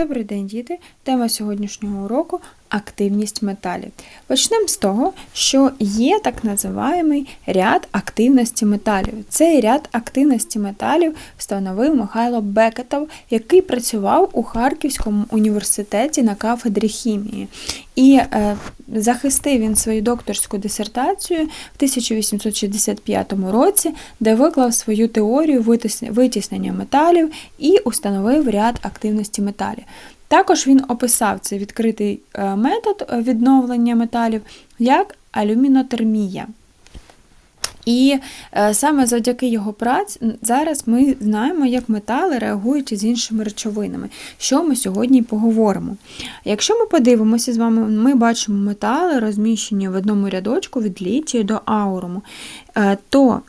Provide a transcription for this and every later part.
Добрий день, діти! Тема сьогоднішнього уроку активність металів. Почнемо з того, що є так називаємий ряд активності металів. Цей ряд активності металів встановив Михайло Бекетов, який працював у Харківському університеті на кафедрі хімії. І е, захистив він свою докторську дисертацію в 1865 році, де виклав свою теорію витіснення металів і установив ряд активності металів. Також він описав цей відкритий е, метод е, відновлення металів як алюмінотермія. І е, саме завдяки його праці зараз ми знаємо, як метали реагують з іншими речовинами, що ми сьогодні поговоримо. Якщо ми подивимося з вами, ми бачимо метали, розміщені в одному рядочку від літію до ауруму, то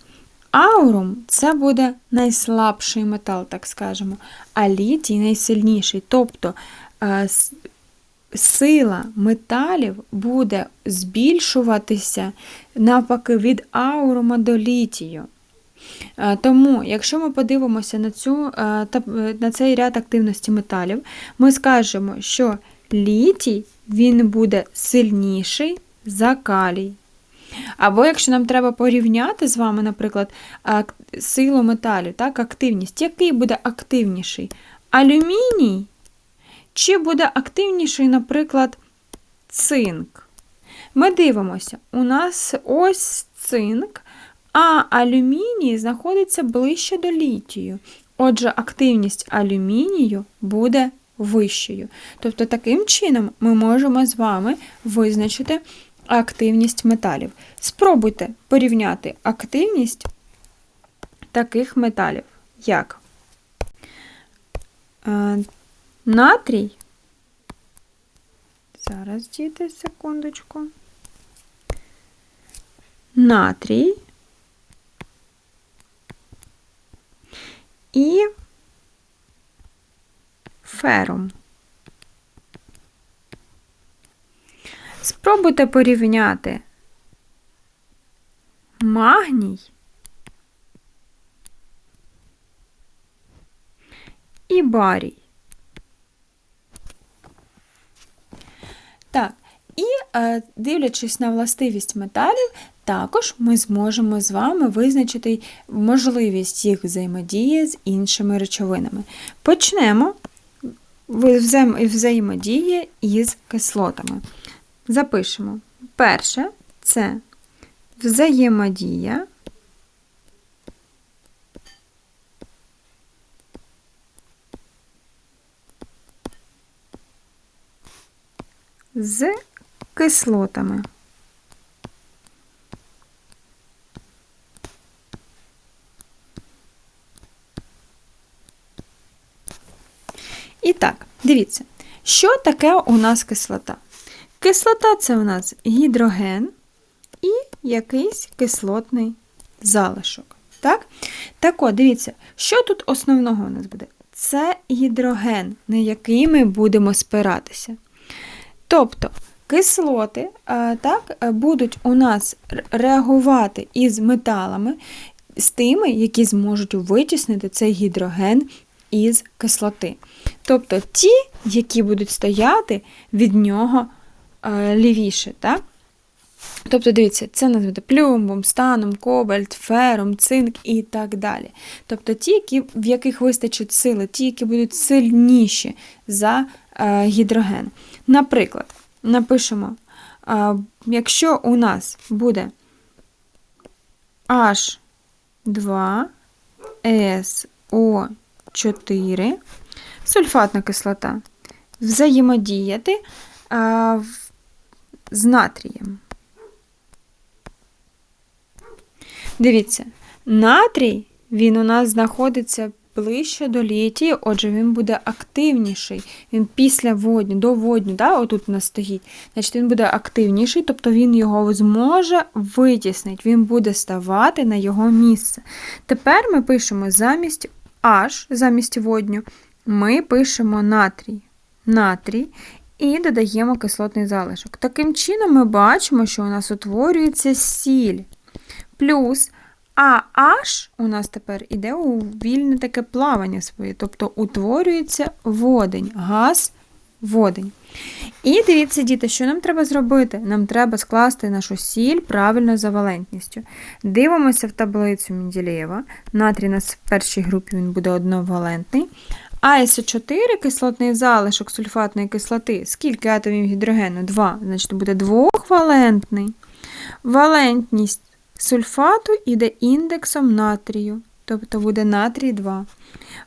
аурум це буде найслабший метал, так скажемо, а літій найсильніший. Тобто е, сила металів буде збільшуватися навпаки від аурума до літію. Е, Тому, якщо ми подивимося на, цю, е, на цей ряд активності металів, ми скажемо, що літій він буде сильніший за калій. Або якщо нам треба порівняти з вами, наприклад, силу металів, так, активність, який буде активніший? Алюміній? Чи буде активніший, наприклад, цинк? Ми дивимося, у нас ось цинк, а алюміній знаходиться ближче до літію. Отже, активність алюмінію буде вищою. Тобто, таким чином ми можемо з вами визначити активність металів. Спробуйте порівняти активність таких металів, як е, натрій. Зараз, діти, секундочку. Натрій і ферум. Спробуйте порівняти магній і барій. Так, і е, дивлячись на властивість металів, також ми зможемо з вами визначити можливість їх взаємодії з іншими речовинами. Почнемо взаєм- взаємодії із кислотами. Запишемо. Перше це взаємодія з кислотами. І так, дивіться, що таке у нас кислота? Кислота це у нас гідроген і якийсь кислотний залишок. Так? Так от, дивіться, що тут основного у нас буде? Це гідроген, на який ми будемо спиратися. Тобто кислоти так, будуть у нас реагувати із металами, з тими, які зможуть витіснити цей гідроген із кислоти. Тобто ті, які будуть стояти від нього лівіше. Так? Тобто, дивіться, це буде плюмбум, станом, кобальт, ферум, цинк і так далі. Тобто ті, які, в яких вистачить сили, ті, які будуть сильніші за е, гідроген. Наприклад, напишемо, е, якщо у нас буде H2 SO4, сульфатна кислота, взаємодіяти е, з натрієм. Дивіться, натрій, він у нас знаходиться ближче до літії, отже, він буде активніший. Він після водню, до водню, да, отут у нас стоїть. Значить, він буде активніший, тобто він його зможе витіснити, він буде ставати на його місце. Тепер ми пишемо замість H, замість водню, ми пишемо натрій. Натрій. І додаємо кислотний залишок. Таким чином ми бачимо, що у нас утворюється сіль. Плюс А у нас тепер іде у вільне таке плавання своє, тобто утворюється водень, газ водень. І дивіться, діти, що нам треба зробити? Нам треба скласти нашу сіль правильно за валентністю. Дивимося в таблицю Менділєєва. Натрій у нас в першій групі він буде одновалентний. А СО4 кислотний залишок сульфатної кислоти. Скільки атомів гідрогену? 2. Значить, буде двохвалентний. Валентність сульфату іде індексом натрію, тобто буде натрій 2.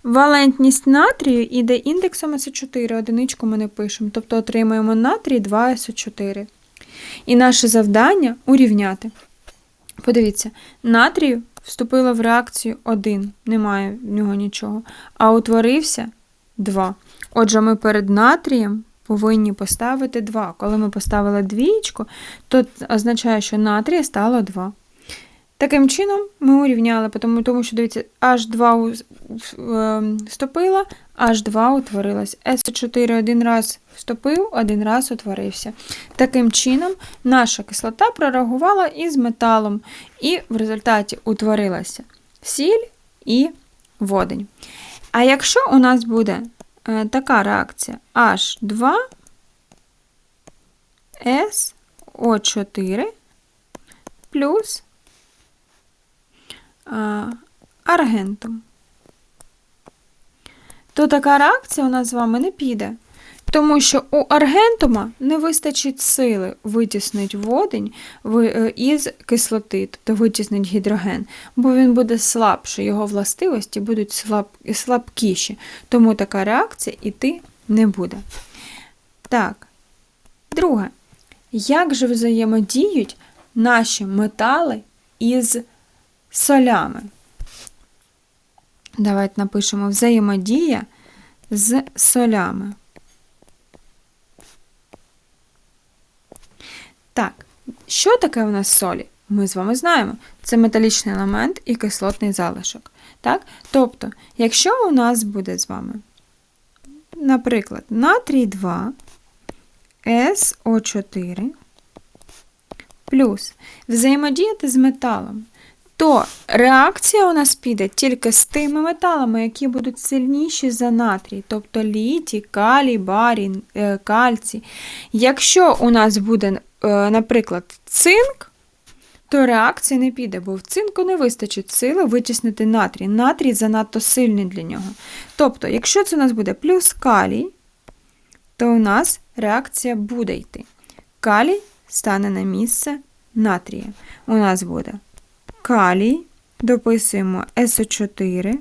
Валентність натрію іде індексом СО4, одиничку ми не пишемо, тобто отримуємо натрій 2 СО4. І наше завдання урівняти. Подивіться, натрію вступило в реакцію 1, немає в нього нічого, а утворився 2. Отже, ми перед натрієм повинні поставити 2. Коли ми поставили двічку, то означає, що натрія стало 2. Таким чином, ми урівняли, тому, що, дивіться, H2 ем, вступила, H2 утворилось. С4 один раз вступив, один раз утворився. Таким чином, наша кислота прореагувала із металом, і в результаті утворилася сіль і водень. А якщо у нас буде е, така реакція H2 SO4 плюс аргентом, то така реакція у нас з вами не піде. Тому що у аргентума не вистачить сили витіснити водень е, із кислоти, тобто витіснить гідроген, бо він буде слабший, його властивості будуть слаб, слабкіші. Тому така реакція іти не буде. Так, друге, як же взаємодіють наші метали із солями. Давайте напишемо взаємодія з солями. Так, що таке у нас солі? Ми з вами знаємо. Це металічний елемент і кислотний залишок. Так? Тобто, якщо у нас буде з вами, наприклад, натрій 2, СО4 плюс взаємодіяти з металом, то реакція у нас піде тільки з тими металами, які будуть сильніші за натрій, тобто літій, калій, барій, е, кальцій. Якщо у нас буде, е, наприклад, цинк, то реакція не піде, бо в цинку не вистачить сили витіснити натрій. Натрій занадто сильний для нього. Тобто, якщо це у нас буде плюс калій, то у нас реакція буде йти. Калій стане на місце натрія. У нас буде калій, дописуємо СО4.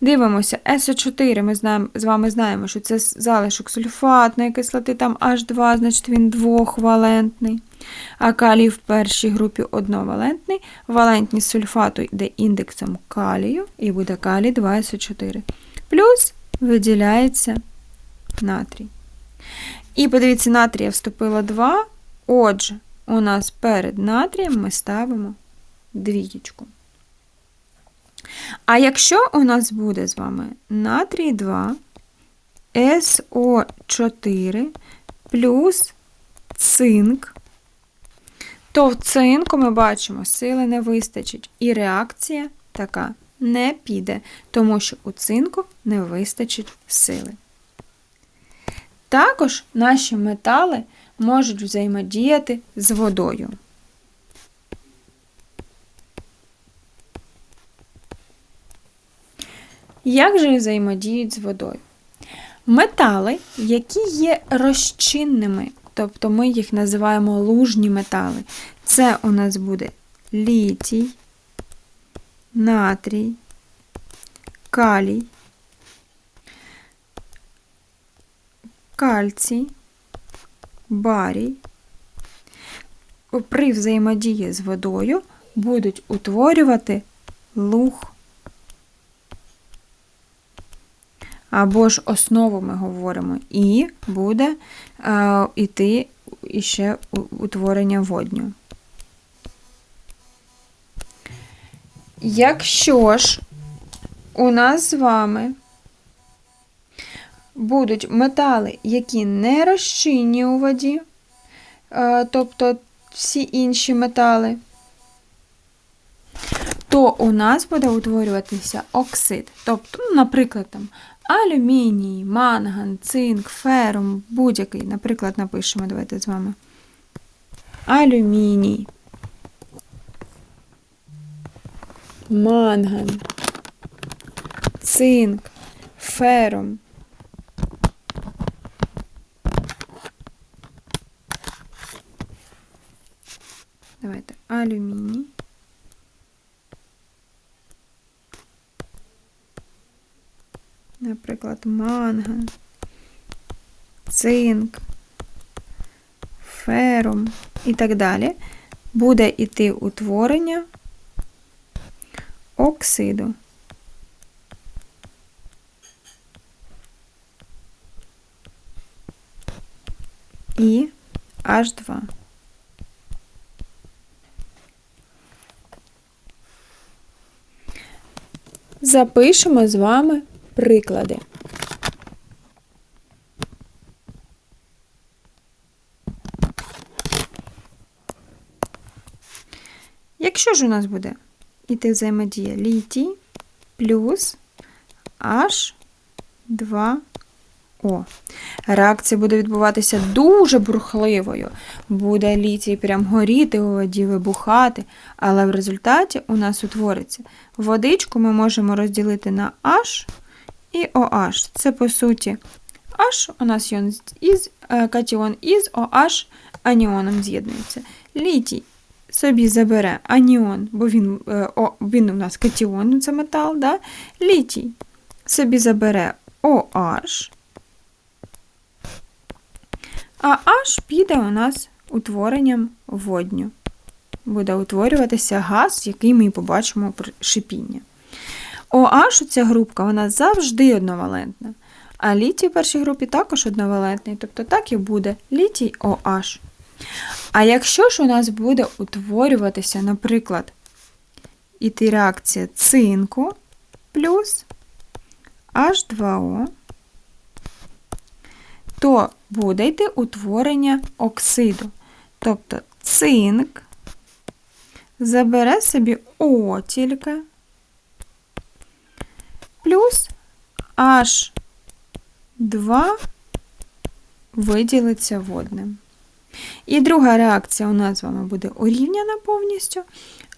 Дивимося, СО4 ми знаємо, з вами знаємо, що це залишок сульфатної кислоти, там H2, значить він двохвалентний. А калій в першій групі одновалентний. Валентність сульфату йде індексом калію, і буде калій 2СО4. Плюс виділяється натрій. І подивіться, натрія вступило 2. Отже, у нас перед натрієм ми ставимо двієчку. А якщо у нас буде з вами натрій 2, СО4 плюс цинк, то в цинку ми бачимо, сили не вистачить, і реакція така не піде, тому що у цинку не вистачить сили. Також наші метали можуть взаємодіяти з водою. Як же взаємодіють з водою? Метали, які є розчинними, тобто ми їх називаємо лужні метали. Це у нас буде літій, натрій, калій, кальцій, барій при взаємодії з водою будуть утворювати луг. Або ж основу ми говоримо, і буде е, йти іще утворення водню. Якщо ж у нас з вами будуть метали, які не розчинні у воді, е, тобто всі інші метали, то у нас буде утворюватися оксид. Тобто, ну, наприклад, там алюміній, манган, цинк, ферум, будь-який. Наприклад, напишемо, давайте з вами. Алюміній. Манган, цинк, ферум. Давайте алюміній. Наприклад, манган, цинк, ферум і так далі, буде йти утворення оксиду. І H2. Запишемо з вами приклади. Якщо ж у нас буде іти взаємодія літій плюс H2O. Реакція буде відбуватися дуже бурхливою. Буде літій прям горіти у воді, вибухати, але в результаті у нас утвориться водичку ми можемо розділити на H і OH. Це, по суті, H у нас із, е, катіон із OH аніоном з'єднується. Літій собі забере аніон, бо він е, о, він у нас катіон, це метал, да? літій собі забере OH, а H піде у нас утворенням водню. Буде утворюватися газ, який ми побачимо при шипінні. OH, ця групка, вона завжди одновалентна. А літій в першій групі також одновалентний, тобто так і буде літій OH. А якщо ж у нас буде утворюватися, наприклад, іти реакція цинку плюс H2O, то буде йти утворення оксиду. Тобто цинк забере собі О тільки плюс H2 виділиться водним. І друга реакція у нас з вами буде урівняна повністю.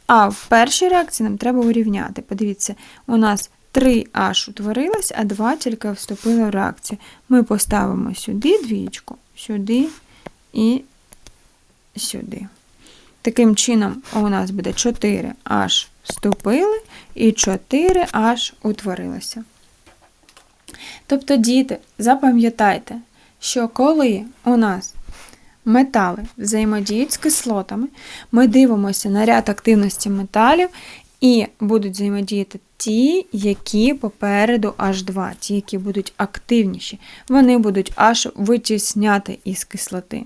А в першій реакції нам треба урівняти. Подивіться, у нас 3H утворилось, а 2 тільки вступило в реакцію. Ми поставимо сюди двічку, сюди і сюди. Таким чином, у нас буде 4H вступили і 4H утворилося. Тобто, діти, запам'ятайте, що коли у нас метали взаємодіють з кислотами, ми дивимося на ряд активності металів і будуть взаємодіяти ті, які попереду H2, ті, які будуть активніші, вони будуть аж витісняти із кислоти.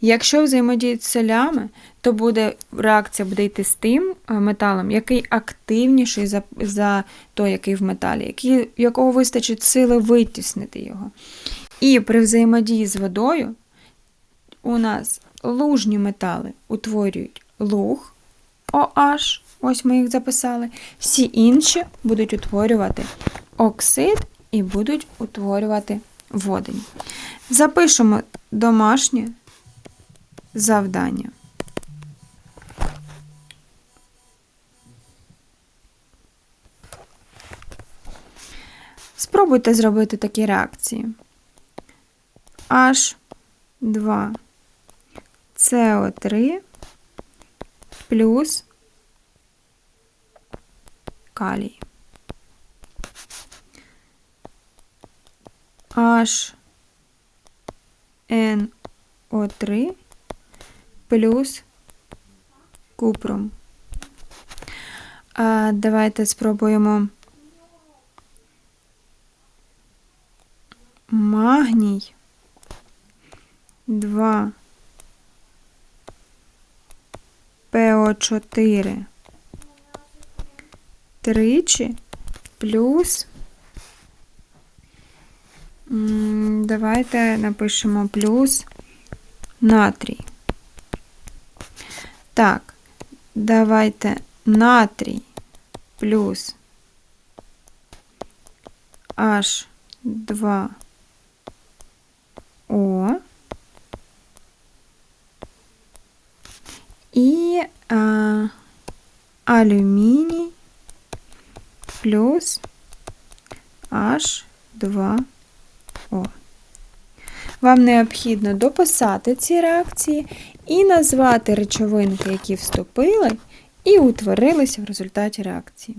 Якщо взаємодіють з солями, то буде реакція буде йти з тим е, металом, який активніший за за той, який в металі, який, якого вистачить сили витіснити його. І при взаємодії з водою у нас лужні метали утворюють луг OH, ось ми їх записали. Всі інші будуть утворювати оксид і будуть утворювати водень. Запишемо домашнє завдання. Спробуйте зробити такі реакції. H2 СО3 плюс калій. HNO3 плюс купром. А Давайте спробуємо магній 2 ПО4 тричі плюс. Давайте напишемо плюс натрій. Так, давайте натрій плюс H2O і а, алюміній плюс H2O. Вам необхідно дописати ці реакції і назвати речовинки, які вступили і утворилися в результаті реакції.